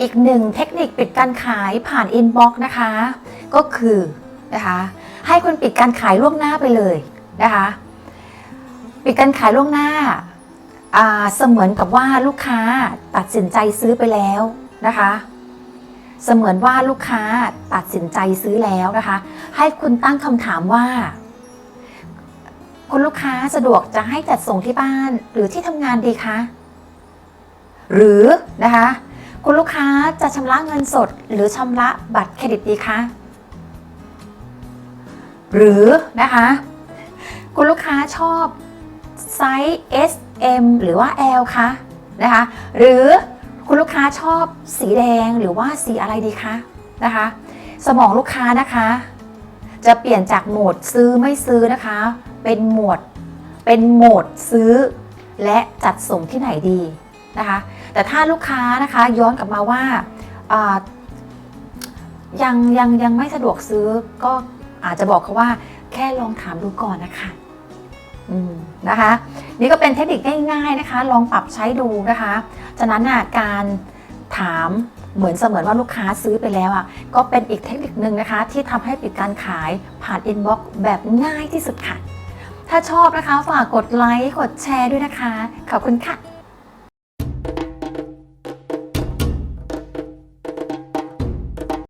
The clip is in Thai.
อีกหนึ่งเทคนิคปิดการขายผ่านอินบ็อกซ์นะคะ ก็คือนะคะให้คุณปิดการขายล่วงหน้าไปเลยนะคะปิดการขายล่วงหน้าอ่าเสมือนกับว่าลูกค้าตัดสินใจซื้อไปแล้วนะคะ เสมือนว่าลูกค้าตัดสินใจซื้อแล้วนะคะ ให้คุณตั้งคำถามว่า คุณลูกค้าสะดวกจะให้จัดส่งที่บ้านหรือที่ทำงานดีคะหรือนะคะ คุณลูกค้าจะชำระเงินสด หรือชำระบัตรเครดิตดีคะ หรือนะคะ คุณลูกค้าชอบไซส์ S M หรือว่า L คะนะคะ หรือคุณลูกค้าชอบสีแดงหรือว่าสีอะไรดีคะนะคะ สมองลูกค้านะคะ จะเปลี่ยนจากโหมดซื้อไม่ซื้อนะคะ เป็นโหมดเป็นโหมดซื้อ และจัดส่งที่ไหนดีนะคะ แต่ถ้าลูกค้านะคะย้อนกลับมาว่ายังยังยังไม่สะดวกซื้อก็อาจจะบอกเขาว่าแค่ลองถามดูก่อนนะคะนะคะ นี่ก็เป็นเทคนิคง่ายๆนะคะ ลองปรับใช้ดูนะคะ ฉะนั้นน่ะการถามเหมือนเสมือนว่าลูกค้าซื้อไปแล้วอะก็เป็นอีกเทคนิคนึงนะคะ ที่ทำให้ปิดการขายผ่านอินบ็อกซ์แบบง่ายที่สุดค่ะ ถ้าชอบนะคะฝากกดไลค์กดแชร์ด้วยนะคะ ขอบคุณค่ะ